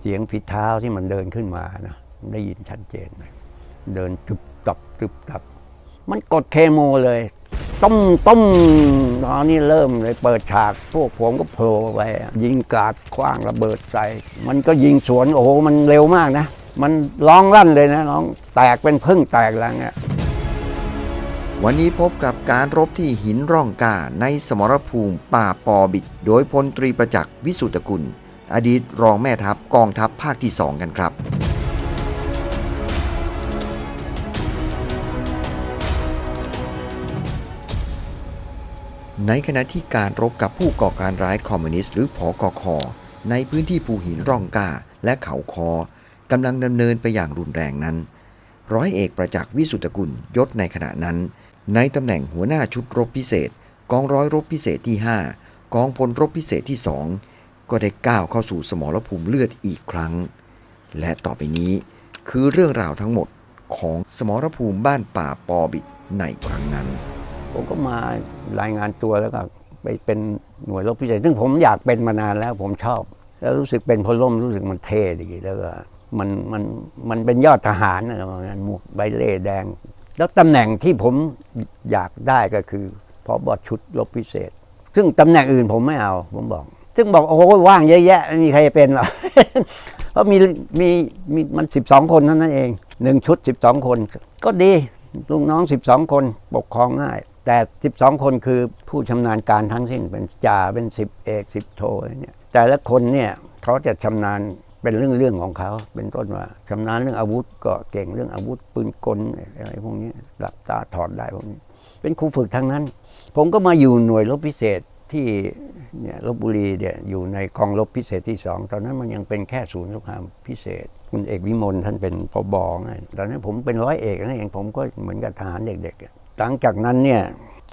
เสียงฝีเท้าที่มันเดินขึ้นมานะได้ยินชัดเจนเลยเดินตึบตับตึบตับ มันกดเคมเลยต้มต้มตอนนี้เริ่มเลยเปิดฉากพวกผมก็โผล่ไปยิงกาดคว้างระเบิดใส่มันก็ยิงสวนโอ้โหมันเร็วมากนะ มันร้องลั่นเลยนะน้องแตกเป็นพึ่งแตกแล้วเนี่ยวันนี้พบกับการรบที่หินร่องกาในสมรภูมิป่าปอบิด โดยพลตรีประจักษ์วิสุทธกุล อดีตรองแม่ทัพกองทัพภาคที่ 2 กันครับ ในขณะที่การรบกับผู้ก่อการร้ายคอมมิวนิสต์หรือผอกอคอในพื้นที่ภูหินร่องกาและเขาคอกำลังดำเนินไปอย่างรุนแรงนั้น ร้อยเอกประจักษ์วิสุทธกุลยศในขณะนั้น ในตำแหน่งหัวหน้าชุดรบพิเศษ กองร้อยรบพิเศษที่ 5 กองพลรบพิเศษที่ 2 ก็ได้ก้าวเข้าสู่สมรภูมิเลือดอีกครั้ง และต่อไปนี้คือเรื่องราวทั้งหมดของสมรภูมิบ้านป่าปอบิดในครั้งนั้น ผมก็มารายงานตัวแล้วก็ไปเป็นหน่วยรบพิเศษซึ่งผมอยากเป็นมานานแล้วผมชอบ แล้วรู้สึกเป็นพลร่มรู้สึกมันเท่ดีแล้วก็มันมันมันเป็นยอดทหารนะประมาณนั้นหมวกใบเล่แดง แล้วตำแหน่งที่ผมอยากได้ก็คือพอบอชุดรบพิเศษ ซึ่งตำแหน่งอื่นผมไม่เอาผมบอก ซึ่งบอกโอ้โหว่างเยอะแยะไม่มีใครจะเป็นหรอกเพราะมีมีมีมันสิบสองคนเท่านั้นเองหนึ่งชุดสิบสองคน ก็ดีลูกน้องสิบสองคนปกครองง่าย แต่สิบสองคนคือผู้ชำนาญการทั้งสิ้นเป็นจ่าเป็นสิบเอกสิบโทเนี่ยแต่ละคนเนี่ยเขาจะชำนาญเป็นเรื่องเรื่องของเขาเป็นต้นว่าชำนาญเรื่องอาวุธก็เก่งเรื่องอาวุธปืนกลอะไรพวกนี้หลับตาถอดได้พวกนี้ เป็นครูฝึกทั้งนั้น ผมก็มาอยู่หน่วยรบพิเศษ ที่เนี่ยลบบุรีเนี่ยอยู่ในกองรบพิเศษที่สองตอนนั้นมันยังเป็นแค่ศูนย์สงครามพิเศษ คุณเอกวิมลท่านเป็นพบไงตอนนั้นผมเป็นร้อยเอกนั่นเองผมก็เหมือนกับทหารเด็กๆ หลังจากนั้นเนี่ย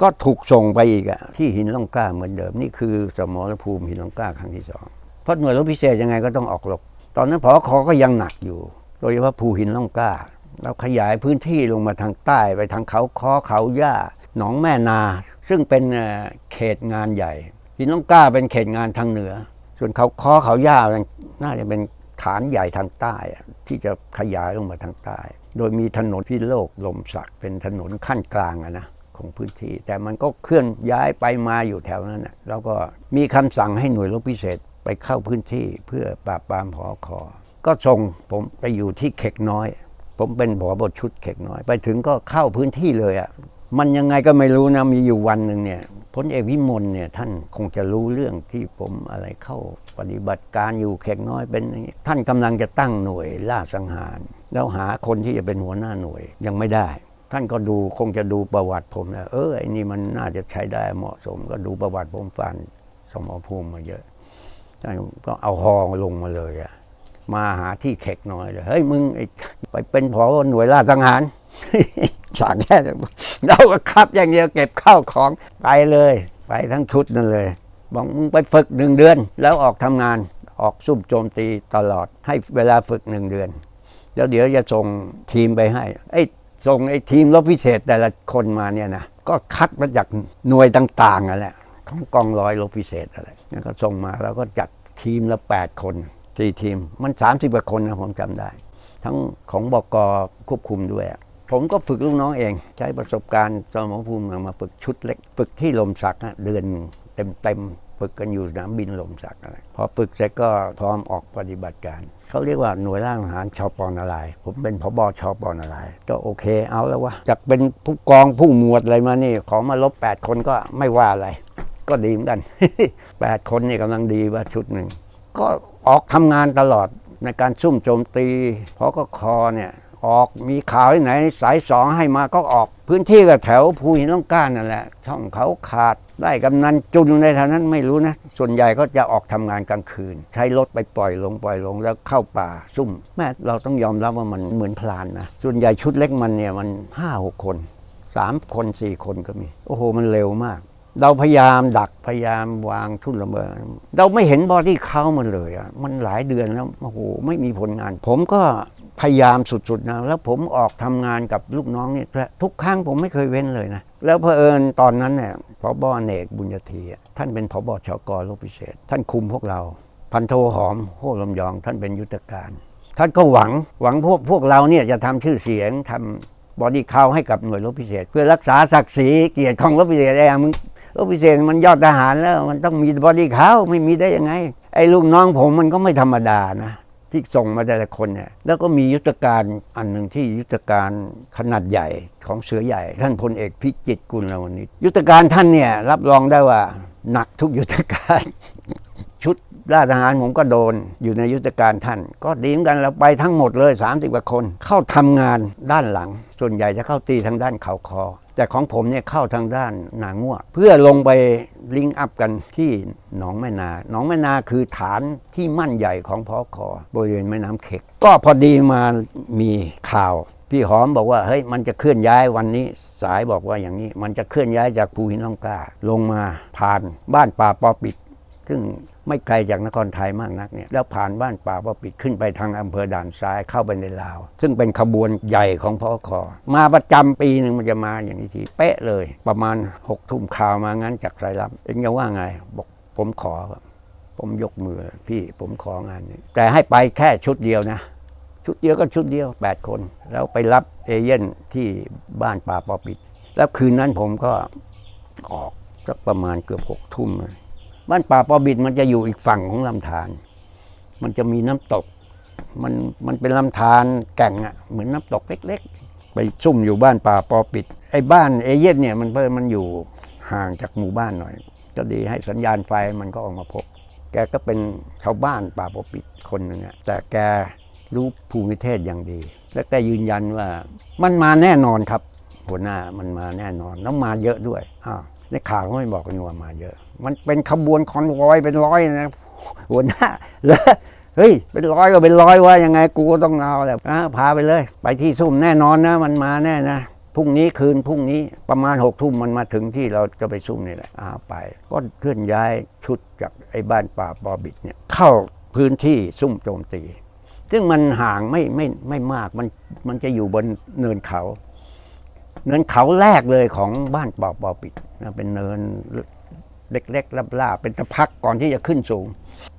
ก็ถูกส่งไปอีกอะที่หินล่องกล้าเหมือนเดิมนี่คือสมรภูมิหินล่องกล้าครั้งที่สองเพราะหน่วยรบพิเศษยังไงก็ต้องออกรบตอนนั้นพอคอก็ยังหนักอยู่ โดยเฉพาะภูหินล่องกล้าเราขยายพื้นที่ลงมาทางใต้ไปทางเขาคอเขาย่า หนองแม่นา ซึ่งเป็นเขตงานใหญ่หินล่องกล้าเป็นเขตงานทางเหนือ ส่วนเขาคอเขาย่าน่าจะเป็นฐานใหญ่ทางใต้ ที่จะขยายลงมาทางใต้ โดยมีถนนพิโลกลมศักดิ์เป็นถนนขั้นกลางอะนะของพื้นที่ แต่มันก็เคลื่อนย้ายไปมาอยู่แถวนั้นนะแล้วก็มีคำสั่งให้หน่วยรบพิเศษไปเข้าพื้นที่เพื่อปราบปรามพอคอก็ส่งผมไปอยู่ที่เขกน้อย ผมเป็นผอบทชุดเขกน้อย ไปถึงก็เข้าพื้นที่เลยอะ่ะ มันยังไงก็ไม่รู้นะ มีอยู่วันหนึ่งเนี่ยพลเอกวิมลเนี่ยท่านคงจะรู้เรื่องที่ผมอะไรเข้าปฏิบัติการอยู่เขกน้อยเป็นอย่างนี้ท่านกำลังจะตั้งหน่วยล่าสังหาร แล้วหาคนที่จะเป็นหัวหน้าหน่วยยังไม่ได้ ท่านก็ดูคงจะดูประวัติผมนะเออไอ้นี่มันน่าจะใช้ได้เหมาะสม ก็ดูประวัติผมฟันสมรภูมิมาเยอะท่านก็เอาฮองลงมาเลยอะมาหาที่เขกน้อยเลยเฮ้ยมึงไปเป็นผอหน่วยล่าสังหารสั่งแค่นั้ เราก็ขับอย่างเดียวเก็บข้าวของไปเลย ไปทั้งชุดนั่นเลยบอกมึงไปฝึกหนึ่งเดือน แล้วออกทำงานออกซุ่มโจมตีตลอด ให้เวลาฝึกหนึ่งเดือน แล้วเดี๋ยวจะส่งทีมไปให้ไอ้ส่งไอ้ทีมรบพิเศษแต่ละคนมาเนี่ยนะก็คัดมาจากหน่วยต่างๆอะแหละของกองร้อยรบพิเศษอะไรแล้วก็ส่งมาแล้วก็จัดทีมละ 8 คนสี่ทีมมัน 30กว่าคนนะผมจำได้ ทั้งของบกควบคุมด้วย ผมก็ฝึกลูกน้องเอง ใช้ประสบการณ์สมรภูมิมาฝึกชุดเล็ก ฝึกที่ลมสักเดือนเต็มเต็มๆฝึกกันอยู่สนามบินลมสักอะพอฝึกเสร็จก็พร้อมออกปฏิบัติการเขาเรียกว่าหน่วยร่างทหารชอปอนารายผมเป็นพบชอปอนารายก็โอเคเอาแล้ววะจากเป็นผู้กองผู้หมวดอะไรมานี่ ขอมาลบ 8 คนก็ไม่ว่าอะไร ก็ดีเหมือนกัน 8 คนนี่กำลังดีว่าชุดหนึ่งก็ออกทำงานตลอดในการซุ่มโจมตี เพราะก็คอเนี่ย ออกมีข่าวที่ไหน สายสองให้มาก็ออก พื้นที่กับแถวภูหินล่องก้านนั่นแหละ ช่องเขาขาดได้กำนันจุนในแถวนั้นไม่รู้นะ ส่วนใหญ่ก็จะออกทำงานกลางคืน ใช้รถไปปล่อยลงปล่อยลงแล้วเข้าป่าซุ่ม แม่เราต้องยอมรับว่ามันเหมือนพลานนะส่วนใหญ่ชุดเล็กมันเนี่ยมันห้าหกคนสามคนสี่คนก็มี โอ้โห มันเร็วมาก เราพยายามดักพยายามวางทุ่นระเบิดเราไม่เห็นบอดี้เขามันเลยอะมันหลายเดือนแล้วโอ้โหไม่มีผลงาน ผมก็ พยายามสุดๆนะแล้วผมออกทำงานกับลูกน้องเนี่ยทุกครั้งผมไม่เคยเว้นเลยนะ แล้วเผอิญตอนนั้นเนี่ยพบอเนกบุญยทีท่านเป็นพบชกรรบพิเศษ ท่านคุมพวกเรา พันโทหอมโหลำยอง ท่านเป็นยุทธการ ท่านก็หวังหวังพวกพวกเราเนี่ยจะทำชื่อเสียงทำบอดี้คาวให้กับหน่วยรบพิเศษ เพื่อรักษาศักดิ์ศรีเกียรติของรบพิเศษไอ้มึงรบพิเศษมันยอดทหารแล้ว มันต้องมีบอดี้คาวไม่มีได้ยังไง ไอ้ลูกน้องผมมันก็ไม่ธรรมดานะ ที่ส่งมาแต่ละคนเนี่ยแล้วก็มียุทธการอันหนึ่งที่ยุทธการขนาดใหญ่ของเสือใหญ่ ท่านพลเอกพิจิตรกุลวณิชยุทธการท่านเนี่ยรับรองได้ว่าหนักทุกยุทธการชุดราชทหารผมก็โดนอยู่ในยุทธการท่าน ก็ดีเหมือนกันเราไปทั้งหมดเลย 30กว่าคน เข้าทำงานด้านหลัง ส่วนใหญ่จะเข้าตีทางด้านเข่าคอ แต่ของผมเนี่ยเข้าทางด้านหนาง่วเพื่อลงไปลิงอัพกันที่หนองแม่นา หนองแม่นาคือฐานที่มั่นใหญ่ของพอคอบริเวณแม่น้ำเข็ก ก็พอดีมามีข่าวพี่หอมบอกว่าเฮ้ยมันจะเคลื่อนย้ายวันนี้ สายบอกว่าอย่างนี้ มันจะเคลื่อนย้ายจากภูหินล่องกล้า ลงมาผ่านบ้านป่าปอปิด ซึ่งไม่ไกลจากนครไทยมากนักเนี่ยแล้วผ่านบ้านป่าปอปิดขึ้นไปทางอำเภอด่านซ้ายเข้าไปในลาว ซึ่งเป็นขบวนใหญ่ของพอคอมาประจำปีหนึ่งมันจะมาอย่างนี้ทีเป๊ะเลย ประมาณหกทุ่มข่าวมางั้นจากสายลับเอ็งจะว่าไงบอกผมขอครับผมยกมือพี่ผมของานนี้แต่ให้ไปแค่ชุดเดียวนะ ชุดเดียวก็ชุดเดียว 8 คน แล้วไปรับเอเย่นที่บ้านป่าปอปิด แล้วคืนนั้นผมก็ออกสักประมาณเกือบหกทุ่มเลย บ้านป่าปอบิดมันจะอยู่อีกฝั่งของลำธารมันจะมีน้ำตก มันมันเป็นลำธารแก่งอะเหมือนน้ำตกเล็ก ๆ ไปซุ่มอยู่บ้านป่าปอปิดไอ้บ้านเอเย่นเนี่ยมันเพิ่มมันอยู่ห่างจากหมู่บ้านหน่อย ก็ดีให้สัญญาณไฟมันก็ออกมาพบ แกก็เป็นชาวบ้านป่าปอปิดคนหนึ่งอะแต่แกรู้ภูมิเทศอย่างดี และแกยืนยันว่ามันมาแน่นอนครับหัวหน้ามันมาแน่นอนแล้วมาเยอะด้วยอ้าวในข่าวเขาไม่บอกกันว่ามาเยอะ มันเป็นขบวนคอนวอยเป็นร้อยนะหัวหน้าแล้วเฮ้ยเป็นร้อยก็เป็นร้อยว่ายังไงกูก็ต้องเอาแหละอะพาไปเลย ไปที่ซุ่มแน่นอนนะ มันมาแน่นะพรุ่งนี้คืนพรุ่งนี้ประมาณหกทุ่มมันมาถึงที่เราจะไปซุ่มนี่แหละอ่าไป ก็เคลื่อนย้ายชุดจากไอ้บ้านป่าบอบิดเนี่ยเข้าพื้นที่ซุ่มโจมตี ซึ่งมันห่างไม่ไม่ไม่มากมันมันจะอยู่บนเนินเขา เนินเขาแรกเลยของบ้านปอปอปิดนะเป็นเนิน เล็กๆลาบๆเป็นตะพักก่อนที่จะขึ้นสูง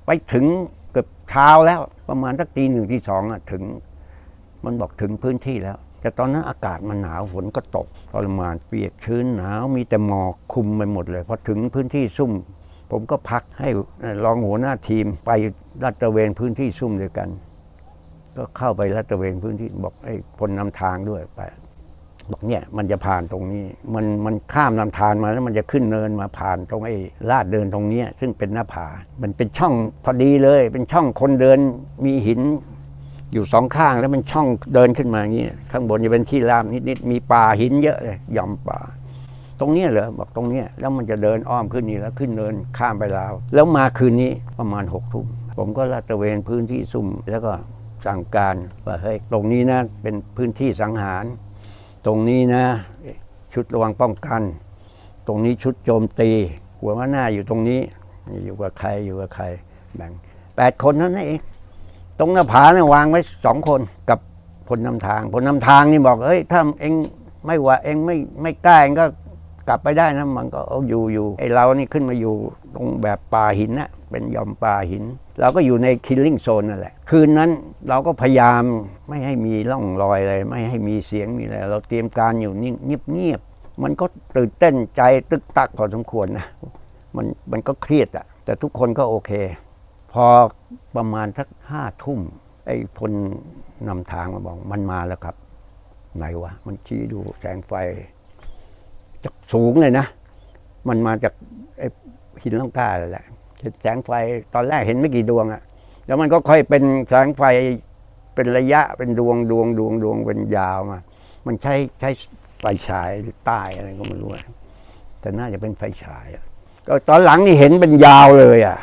ไปถึงเกือบเช้าแล้วประมาณสักตีหนึ่งตีสองอะถึง มันบอกถึงพื้นที่แล้ว แต่ตอนนั้นอากาศมันหนาวฝนก็ตกทรมานเปียกชื้นหนาวมีแต่หมอกคุมไปหมดเลยพอถึงพื้นที่ซุ่ม ผมก็พักให้รองหัวหน้าทีมไปลาดตระเวนพื้นที่ซุ่มด้วยกัน ก็เข้าไปลาดตระเวนพื้นที่บอกไอ้พลนำทางด้วยไป บอกเนี่ยมันจะผ่านตรงนี้ มันมันข้ามลำธารมาแล้วมันจะขึ้นเนินมาผ่านตรงไอ้ลาดเดินตรงเนี้ยซึ่งเป็นหน้าผา มันเป็นช่องพอดีเลย เป็นช่องคนเดินมีหินอยู่สองข้างแล้วเป็นช่องเดินขึ้นมาอย่างนี้ข้างบนจะเป็นที่ราบนิดๆมีป่าหินเยอะเลยย่อมป่า ตรงเนี้ยเหรอบอกตรงเนี้ยแล้วมันจะเดินอ้อมขึ้นนี่แล้วขึ้นเนินข้ามไปลาว แล้วมาคืนนี้ประมาณหกทุ่มผมก็ลาดตระเวนพื้นที่ซุ่มแล้วก็สั่งการว่าเฮ้ยตรงนี้นะเป็นพื้นที่สังหาร ตรงนี้นะ ชุดระวังป้องกัน ตรงนี้ชุดโจมตี หัวหน้าอยู่ตรงนี้ อยู่กับใครอยู่กับใครแบ่งแปดคนเท่านั้นเองตรงหน้าผาเนี่ยวางไว้สองคนกับพลนำทางพลนำทางนี่บอกเฮ้ยถ้าเองไม่ว่าเองไม่ไม่กล้าเองก็กลับไปได้นะมันก็เอาอยู่อยู่ไอเรานี่ขึ้นมาอยู่ ตรงแบบป่าหินนะเป็นยอมป่าหิน เราก็อยู่ในคิลลิ่งโซนนั่นแหละ คืนนั้นเราก็พยายามไม่ให้มีร่องรอยอะไร ไม่ให้มีเสียงมีอะไร เราเตรียมการอยู่นิ่งเงียบๆมันก็ตื่นเต้นใจตึกตักพอสมควรนะมันมันก็เครียดอะแต่ทุกคนก็โอเค พอประมาณสักห้าทุ่มไอ้พลนำทางมาบอกมันมาแล้วครับ ไหนวะ มันชี้ดูแสงไฟจากสูงเลยนะ มันมาจากไอ้ หินล่องกล้าเลยแหละเห็นแสงไฟตอนแรกเห็นไม่กี่ดวงอะแล้วมันก็ค่อยเป็นแสงไฟเป็นระยะเป็นดวงดวงดวงดวงเป็นยาวมา มันใช้ใช้ไฟฉายหรือใต้อะไรก็ไม่รู้แต่น่าจะเป็นไฟฉายก็ตอนหลังนี่เห็นเป็นยาวเลยอะ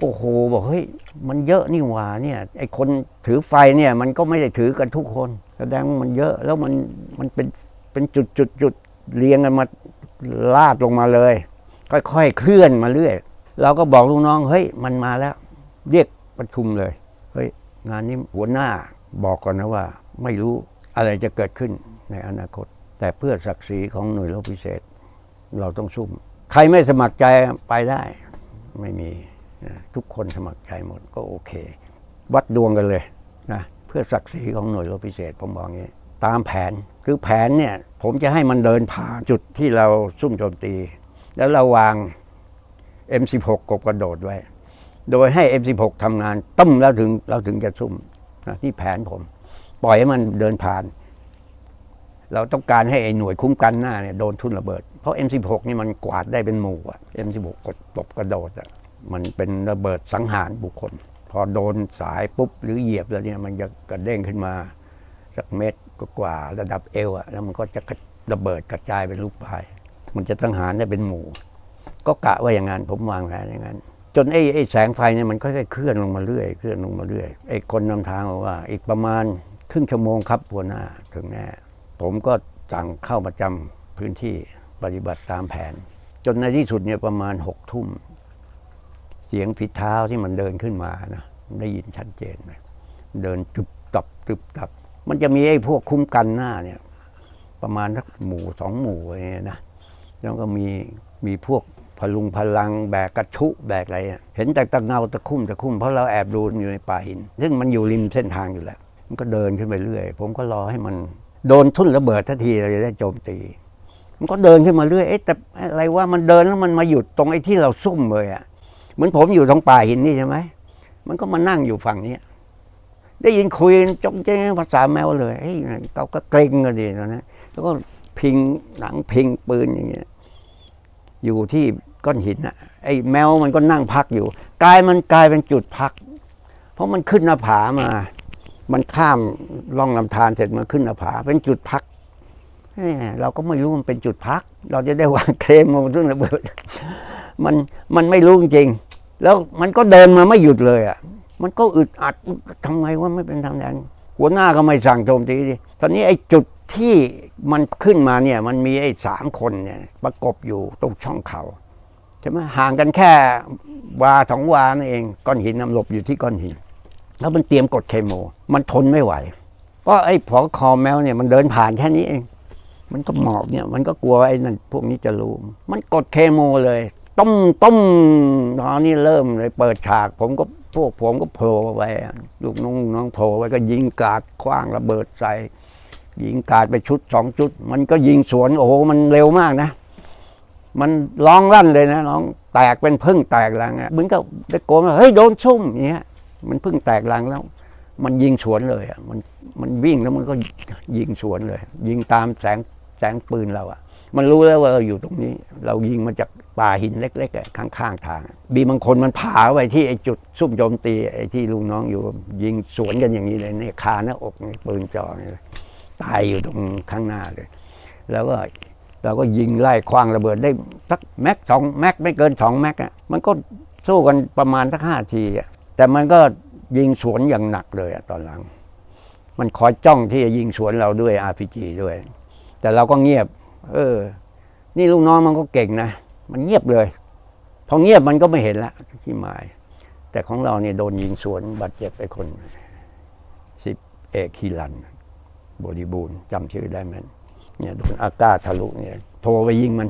โอ้โหบอกเฮ้ยมันเยอะนี่หว่าเนี่ยไอคนถือไฟเนี่ย มันก็ไม่ได้ถือกันทุกคน แสดงว่ามันเยอะแล้วมันมันเป็นเป็นจุดจุดจุดเรียงกันมาลาดลงมาเลย ค่อยๆเคลื่อนมาเรื่อย เราก็บอกลูกน้องเฮ้ยมันมาแล้ว เรียกประชุมเลยเฮ้ยงานนี้หัวหน้าบอกก่อนนะว่า ไม่รู้อะไรจะเกิดขึ้นในอนาคต แต่เพื่อศักดิ์ศรีของหน่วยรบพิเศษ เราต้องซุ่ม ใครไม่สมัครใจไปได้ไม่มีทุกคนสมัครใจหมดก็โอเค วัดดวงกันเลยนะเพื่อศักดิ์ศรีของหน่วยรบพิเศษผมบอกอย่างนี้ ตามแผนคือแผนเนี่ยผมจะให้มันเดินผ่านจุดที่เราซุ่มโจมตี แล้วเราวาง M16 กบกระโดดไว้ โดยให้ M16 ทำงานต้มแล้วถึงเราถึงจะซุ่มนะนี่แผนผม ปล่อยให้มันเดินผ่าน เราต้องการให้ไอ้หน่วยคุ้มกันหน้าเนี่ยโดนทุ่นระเบิด เพราะ M16 นี่มันกวาดได้เป็นหมู่อะ M16 กดตบกระโดดอะมันเป็นระเบิดสังหารบุคคล พอโดนสายปุ๊บหรือเหยียบแล้วเนี่ยมันจะกระเด้งขึ้นมาสักเม็ดก็กว่าระดับเอวอะแล้วมันก็จะระระเบิดกระจายเป็นลูกปลาย มันจะสังหารได้เป็นหมู่ ก็กะว่าอย่างนั้นผมวางแผนอย่างนั้น จนไอ้ไอ้แสงไฟเนี่ยมันค่อยๆเคลื่อนลงมาเรื่อยเคลื่อนลงมาเรื่อยไอ้คนนำทางบอกว่า อีกประมาณครึ่งชั่วโมงครับหัวหน้าถึงแน่ผมก็สั่งเข้าประจำพื้นที่ปฏิบัติตามแผน จนในที่สุดเนี่ยประมาณหกทุ่ม เสียงฝีเท้าที่มันเดินขึ้นมานะได้ยินชัดเจนเลยเดินตึบตับตึบตับ มันจะมีไอ้พวกคุ้มกันหน้าเนี่ย ประมาณสักหมู่สองหมู่อะไรเนี่ยนะ แล้วก็มีมีพวกพลุงพลังแบกกระชุแบกอะไรอะเห็นแต่ตะเงาตะคุ่มตะคุ่มเพราะเราแอบดูอยู่ในป่าหิน ซึ่งมันอยู่ริมเส้นทางอยู่แล้วมันก็เดินขึ้นไปเรื่อย ผมก็รอให้มันโดนทุ่นระเบิดทันทีเราจะได้โจมตี มันก็เดินขึ้นมาเรื่อยเอ๊ะแต่อะไรว่ามันเดินแล้วมันมาหยุดตรงไอ้ที่เราซุ่มเลยอะเหมือนผมอยู่ตรงป่าหินนี่ใช่ไหมมันก็มานั่งอยู่ฝั่งนี้ได้ยินคุยจงเจ้งภาษาแมวเลยเฮ้ยเขาก็เกรงกันดีนนั้นแล้วก็พิงหนังพิงปืนอย่างเงี้ย อยู่ที่ก้อนหินอะไอ้แมวมันก็นั่งพักอยู่กลายมันกลายเป็นจุดพัก เพราะมันขึ้นหน้าผามา มันข้ามล่องลำธารเสร็จมันขึ้นหน้าผา เป็นจุดพักเราก็ไม่รู้มันเป็นจุดพัก เราจะได้วางเคลมมันซึ่องระเบิดมันมันไม่รู้จริง แล้วมันก็เดินมาไม่หยุดเลยอะมันก็อึดอัดทำไงว่าไม่เป็นทางแดงหัวหน้าก็ไม่สั่งโจมตีดิตอนนี้ไอ้จุด ที่มันขึ้นมาเนี่ยมันมีไอ้สามคนเนี่ยประกบอยู่ตรงช่องเขาใช่ไหมห่างกันแค่วาสองวานั่นเองก้อนหินนำหลบอยู่ที่ก้อนหิน แล้วมันเตรียมกดเคมมันทนไม่ไหว เพราะไอ้ผอคอแมวเนี่ยมันเดินผ่านแค่นี้เอง มันก็หมอบเนี่ย มันก็กลัวไอ้นั่นพวกนี้จะรู้ มันกดเคมเลยต้มต้มตอนนี้เริ่มเลยเปิดฉาก ผมก็พวกผมก็โผล่ไปลูกน้องน้องโผล่ไปก็ยิงกาดคว้างระเบิดใส่ ยิงกาดไปชุดสองชุด มันก็ยิงสวนโอ้โหมันเร็วมากนะ มันร้องลั่นเลยนะน้องแตกเป็นพึ่งแตกลังอะมือนกับตะโกนว่าเฮ้ยโดนซุ่มอย่างเงี้ยมันพึ่งแตกลังแล้ว มันยิงสวนเลยอะมันมันวิ่งแล้วมันก็ยิงสวนเลย ยิงตามแสงแสงปืนเราอะ มันรู้แล้วว่าเราอยู่ตรงนี้ เรายิงมาจากป่าหินเล็กๆข้างๆทางบีบางคนมันผาไปที่ไอ้จุดซุ่มโจมตีไอ้ที่ลุงน้องอยู่ยิงสวนกันอย่างนี้เลยเนี่ยคาหน้าอกปืนจ่อเนี่ย ตายอยู่ตรงข้างหน้าเลย แล้วก็เราก็ยิงไล่คว้างระเบิดได้สักแม็กสองแม็กไม่เกินสองแม็กอะมันก็สู้กันประมาณสักห้าทีอะแต่มันก็ยิงสวนอย่างหนักเลยอะตอนหลัง มันคอยจ้องที่จะยิงสวนเราด้วย RPG ด้วย แต่เราก็เงียบ เออ นี่ลูกน้องมันก็เก่งนะมันเงียบเลยพอเงียบมันก็ไม่เห็นละที่หมาย แต่ของเราเนี่ยโดนยิงสวนบาดเจ็บไปคนสิบเอกฮิรัน บริบูรณ์จำชื่อได้ม่นเนี่ยโดนอากาศทะลุเนี่ยโทรไปยิงมัน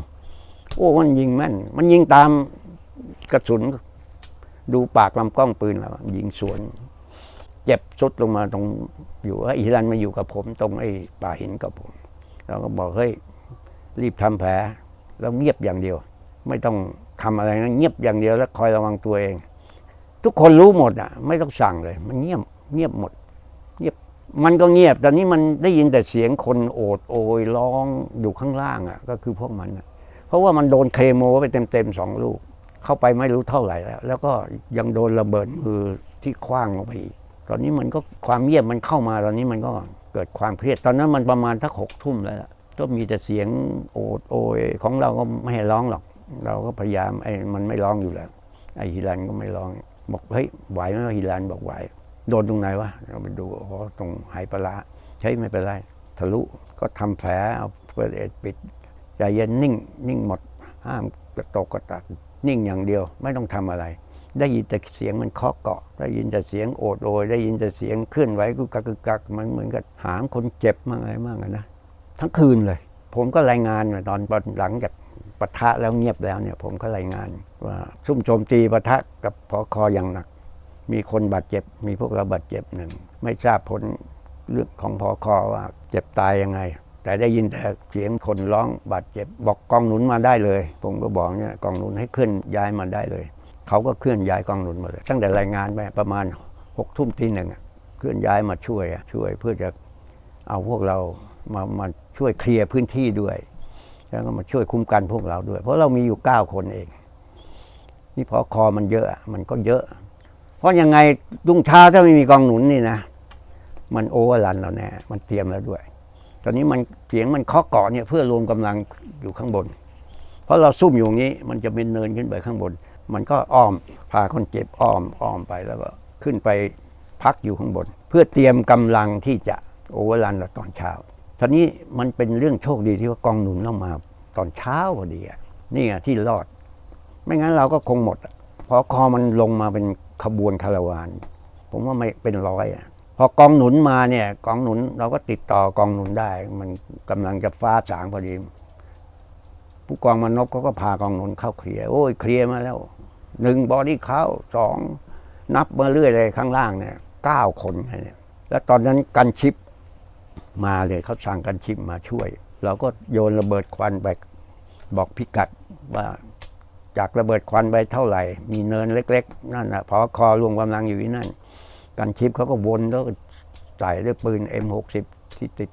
โอ้มันยิงแม่น มันยิงตามกระสุน ดูปากลำกล้องปืนแล้วยิงสวน เจ็บสุดลงมาตรงอยู่ไอ้ฮิรันมาอยู่กับผม ตรงไอ้ป่าหินกับผมเราก็บอกเฮ้ยรีบทำแผลแล้วเงียบอย่างเดียว ไม่ต้องทำอะไรนะเงียบอย่างเดียวแล้วคอยระวังตัวเอง ทุกคนรู้หมดอะ ไม่ต้องสั่งเลย มันเงียบเงียบหมด มันก็เงียบตอนนี้มันได้ยินแต่เสียงคนโอดโอยร้องอยู่ข้างล่างอะ ก็คือพวกมันอะเพราะว่ามันโดนเคโมไปเต็มๆสองลูก เข้าไปไม่รู้เท่าไหร่แล้ว แล้วก็ยังโดนระเบิดมือที่คว้างลงไปอีก ตอนนี้มันก็ความเงียบมันเข้ามาตอนนี้มันก็เกิดความเครียด ตอนนั้นมันประมาณทักหกทุ่มแล้วก็มีแต่เสียงโอดโอยของเราก็ไม่ให้ร้องหรอก เราก็พยายามไอ้มันไม่ร้องอยู่แล้วไอ้ฮิรันก็ไม่ร้อง บอกเฮ้ยไหวไหมฮิรันบอกไหว โดนตรงไหนวะเราไปดูอ๋อตรงไหปลาใช่ไม่เป็นไรทะลุก็ทำแผลเอาเฟิร์สเอดปิดใจเย็นนิ่ง นิ่งหมดห้ามกระตกกระตักนิ่งอย่างเดียว ไม่ต้องทำอะไร ได้ยินแต่เสียงมันเคาะเกาะ ได้ยินแต่เสียงโอดโอยได้ยินแต่เสียงเคลื่อนไหวกุกกักกุกกักมันเหมือนกับหามคนเจ็บมั่งอะไรมั่งอะนะทั้งคืนเลย ผมก็รายงานตอนหลังจากปะทะแล้วเงียบแล้วเนี่ย ผมก็รายงานว่าซุ่มโจมตีปะทะกับพอคออย่างหนัก มีคนบาดเจ็บ มีพวกเราบาดเจ็บหนึ่ง ไม่ทราบผลเรื่องของพอคอว่าเจ็บตายยังไง แต่ได้ยินแต่เสียงคนร้องบาดเจ็บ บอกกองหนุนมาได้เลย ผมก็บอกเนี่ยกองหนุนให้เคลื่อนย้ายมาได้เลย เขาก็เคลื่อนย้ายกองหนุนมาเลย ตั้งแต่รายงานไปประมาณหกทุ่มทีหนึ่งเคลื่อนย้ายมาช่วยช่วยเพื่อจะเอาพวกเรามามาช่วยเคลียร์พื้นที่ด้วย แล้วก็มาช่วยคุ้มกันพวกเราด้วย เพราะเรามีอยู่เก้าคนเอง นี่พอคอมันเยอะมันก็เยอะ เพราะยังไงรุ่งเช้าถ้าไม่มีกองหนุนนี่นะ มันโอเวอร์รันเราแน่มันเตรียมแล้วด้วย ตอนนี้มันเสียงมันเคาะเกาะเนี่ยเพื่อรวมกำลังอยู่ข้างบน เพราะเราซุ่มอยู่อย่างนี้ มันจะเป็นเนินขึ้นไปข้างบน มันก็อ้อมพาคนเจ็บอ้อมอ้อมไปแล้วก็ขึ้นไปพักอยู่ข้างบน เพื่อเตรียมกำลังที่จะโอเวอร์รันเราตอนเช้าทีนี้มันเป็นเรื่องโชคดีที่ว่ากองหนุนเรามาตอนเช้าพอดีอะนี่ไงที่รอด ไม่งั้นเราก็คงหมดอะ พอคอมันลงมาเป็นขบวนคาราวาน ผมว่าไม่เป็นร้อยอะพอกองหนุนมาเนี่ยกองหนุนเราก็ติดต่อกองหนุนได้ มันกำลังจะฟ้าสางพอดี ผู้กองมานพเขาก็พากองหนุนเข้าเคลียร์โอ้ยเคลียร์มาแล้วหนึ่งบอดี้เข้าสองนับมาเรื่อยเลยข้างล่างเนี่ยเก้าคนเนี่ยแล้วตอนนั้นกันชิปมาเลยเขาสั่งกันชิปมาช่วย เราก็โยนระเบิดควันไปบอกพิกัดว่า จากระเบิดควันไปเท่าไหร่ มีเนินเล็ก ๆ นั่นนะพอคอรวมกำลังอยู่ที่นั่น กันชิปเขาก็วนแล้วก็ใส่ด้วยปืน M60 ที่ติด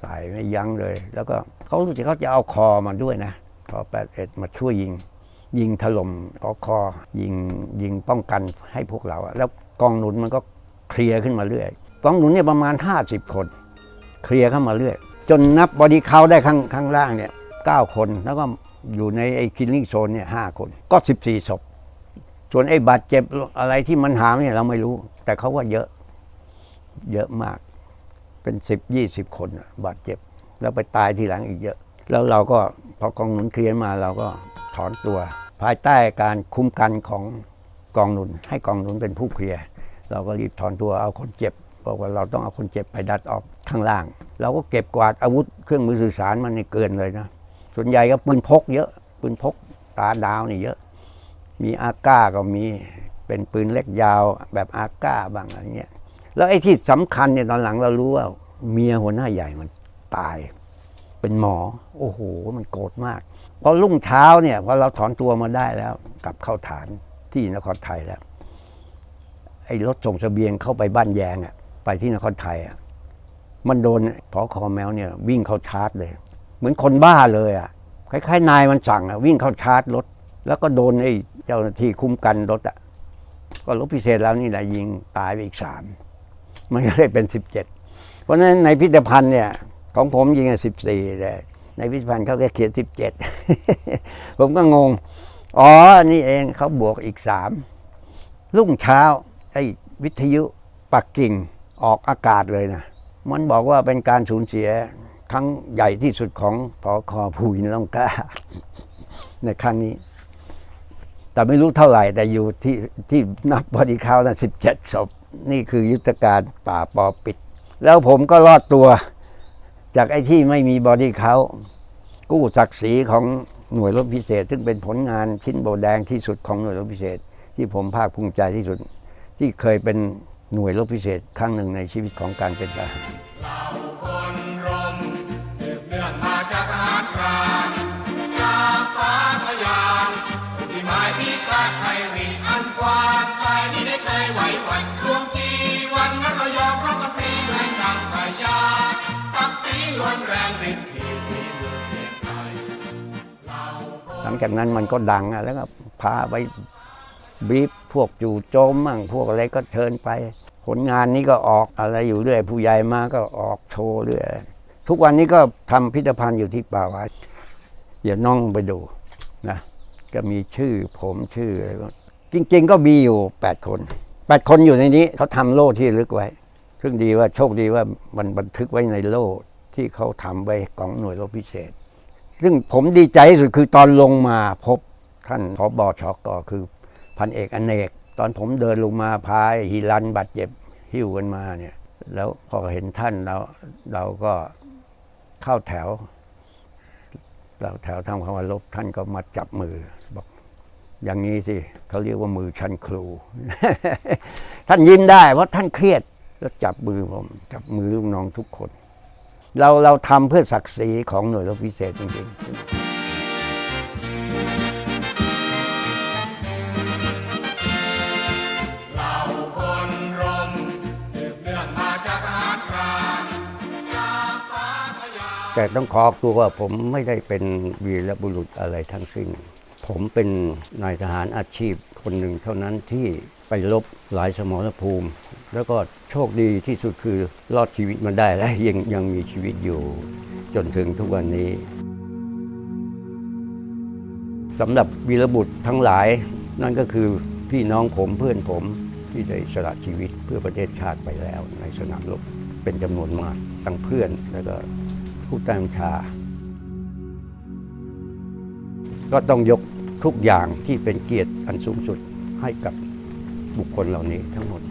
ใส่ไม่ยั้งเลย แล้วก็เขารู้สึกเขาจะเอาคอมาด้วยนะพอ81มาช่วยยิง ยิงถล่มพอคอยิงยิงป้องกันให้พวกเรา แล้วกองหนุนมันก็เคลียร์ขึ้นมาเรื่อยกองหนุนเนี่ยประมาณ 50 คน เคลียร์เข้ามาเรื่อย จนนับบอดี้เขาได้ข้างข้างล่างเนี่ย9คนแล้วก็ อยู่ในไอ้คิลลิ่งโซนเนี่ยห้าคน ก็ 14ศพส่วนไอ้บาดเจ็บอะไรที่มันหามเนี่ยเราไม่รู้ แต่เขาว่าเยอะ เยอะมาก เป็นสิบยี่สิบคนบาดเจ็บ แล้วไปตายทีหลังอีกเยอะ แล้วเราก็พอกองหนุนเคลียร์มาเราก็ถอนตัว ภายใต้การคุ้มกันของกองหนุน ให้กองหนุนเป็นผู้เคลียร์เราก็รีบถอนตัวเอาคนเจ็บบอกว่าเราต้องเอาคนเจ็บไปดัดออกข้างล่าง เราก็เก็บกวาดอาวุธเครื่องมือสื่อสารมันในเกินเลยนะ ส่วนใหญ่ก็ปืนพกเยอะปืนพกตาดาวนี่เยอะ มีอาก้าก็มีเป็นปืนเล็กยาวแบบอาก้าบางอะไรเงี้ยแล้วไอ้ที่สำคัญเนี่ยตอนหลังเรารู้ว่าเมียหัวหน้าใหญ่มันตาย เป็นหมอ โอ้โห มันโกรธมากพอรุ่งเช้าเนี่ยพอเราถอนตัวมาได้แล้ว กลับเข้าฐานที่นครไทยแล้วไอ้รถส่งเสบียงเข้าไปบ้านแยงอะไปที่นครไทยอะมันโดนพอคอแมวเนี่ยวิ่งเข้าชาร์จเลย เหมือนคนบ้าเลยอะคล้ายๆนายมันสั่งอะวิ่งเข้าชาร์จรถ แล้วก็โดนไอ้เจ้าหน้าที่คุ้มกันรถอะก็รถพิเศษแล้วนี่แหละยิงตายไปอีกสามมันก็เลยเป็นสิบเจ็ดเพราะฉะนั้นในพิพิธภัณฑ์เนี่ย ของผมยิงสิบสี่แต่ในพิพิธภัณฑ์เขาแค่เขียนสิบเจ็ดผมก็งง อ๋อ นี่เองเขาบวกอีกสามรุ่งเช้าไอ้วิทยุปักกิ่งออกอากาศเลยนะ มันบอกว่าเป็นการสูญเสีย ครั้งใหญ่ที่สุดของพอคอภูหินล่องกล้า ในครั้งนี้ แต่ไม่รู้เท่าไหร่ แต่อยู่ที่ที่นับบอดี้เขานะสิบเจ็ดศพ นี่คือยุทธการป่าปอปิด แล้วผมก็รอดตัวจากไอ้ที่ไม่มีบอดี้เขากู้ศักดิ์ศรีของหน่วยรบพิเศษ ซึ่งเป็นผลงานชิ้นโบแดงที่สุดของหน่วยรบพิเศษ ที่ผมภาคภูมิใจที่สุด ที่เคยเป็นหน่วยรบพิเศษครั้งหนึ่งในชีวิตของการเป็นทหาร วนแรงริดที่ฝีมือเพียงไทยหลังจากนั้นมันก็ดังอะแล้วก็พาไปบีบพวกจู่โจมมั่งพวกอะไรก็เชิญไป ผลงานนี้ก็ออกอะไรอยู่เรื่อย ผู้ใหญ่มาก็ออกโชว์เรื่อยทุกวันนี้ก็ทำพิพิธภัณฑ์อยู่ที่ป่าวาเดี๋ยวน้องไปดูนะก็มีชื่อผมชื่ออะไรจริง ๆ ก็มีอยู่ 8 คนแปดคนอยู่ในนี้เขาทำโล่ที่ลึกไว้ ซึ่งดีว่าโชคดีว่ามันบันทึกไว้ในโล่ ที่เขาทำไว้ของหน่วยรบพิเศษ ซึ่งผมดีใจที่สุดคือตอนลงมาพบท่านพบอชอกคือพันเอกอเนก ตอนผมเดินลงมาพายฮิรันบาดเจ็บหิ้วกันมาเนี่ยแล้วพอเห็นท่านเราเราก็เข้าแถว เราแถวทำความเคารพท่านก็มาจับมือบอกอย่างนี้สิเขาเรียกว่ามือชั้นครู ท่านยิ้มได้เพราะท่านเครียดแล้วจับมือผม จับมือลูกน้องทุกคน เราเราทำเพื่อศักดิ์ศรีของหน่วยรบพิเศษจริงๆแต่ต้องขอตัวว่าผมไม่ได้เป็นวีรบุรุษอะไรทั้งสิ้น ผมเป็นนายทหารอาชีพคนหนึ่งเท่านั้นที่ ไปรบหลายสมรภูมิ แล้วก็โชคดีที่สุดคือรอดชีวิตมาได้และยังยังมีชีวิตอยู่ จนถึงทุกวันนี้สำหรับวีรบุตรทั้งหลาย นั่นก็คือพี่น้องผมเพื่อนผมที่ได้สละชีวิตเพื่อประเทศชาติไปแล้ว ในสนามรบเป็นจำนวนมากทั้งเพื่อนแล้วก็ผู้ใต้บัญชา ก็ต้องยกทุกอย่างที่เป็นเกียรติอันสูงสุดให้กับ บุคคลเหล่านี้ทั้งหมด